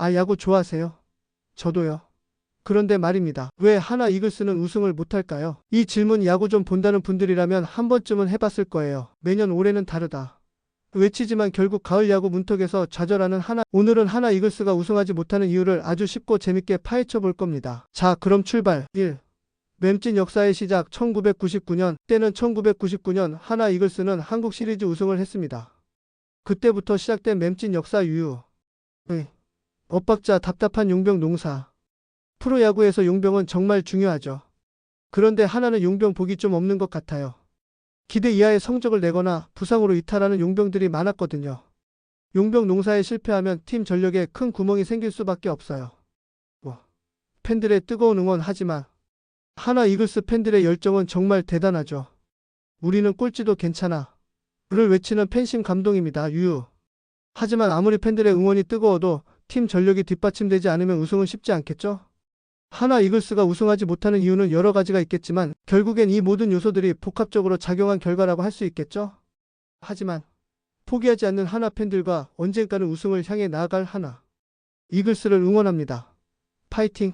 아, 야구 좋아하세요? 저도요. 그런데 말입니다. 왜 하나 이글스는 우승을 못할까요? 이 질문 야구 좀 본다는 분들이라면 한 번쯤은 해봤을 거예요. 매년 올해는 다르다. 외치지만 결국 가을 야구 문턱에서 좌절하는 하나. 오늘은 하나 이글스가 우승하지 못하는 이유를 아주 쉽고 재밌게 파헤쳐 볼 겁니다. 자, 그럼 출발. 1. 맴찐 역사의 시작 1999년 때는 1999년 하나 이글스는 한국 시리즈 우승을 했습니다. 그때부터 시작된 맴찐 역사 유유. 의. 엇박자 답답한 용병 농사. 프로야구에서 용병은 정말 중요하죠. 그런데 하나는 용병 복이 좀 없는 것 같아요. 기대 이하의 성적을 내거나 부상으로 이탈하는 용병들이 많았거든요. 용병 농사에 실패하면 팀 전력에 큰 구멍이 생길 수밖에 없어요. 뭐, 팬들의 뜨거운 응원 하지만 하나 이글스 팬들의 열정은 정말 대단하죠. 우리는 꼴찌도 괜찮아. 를 외치는 팬심 감동입니다. 유유. 하지만 아무리 팬들의 응원이 뜨거워도 팀 전력이 뒷받침되지 않으면 우승은 쉽지 않겠죠? 하나 이글스가 우승하지 못하는 이유는 여러 가지가 있겠지만 결국엔 이 모든 요소들이 복합적으로 작용한 결과라고 할 수 있겠죠? 하지만 포기하지 않는 하나 팬들과 언젠가는 우승을 향해 나아갈 하나. 이글스를 응원합니다. 파이팅!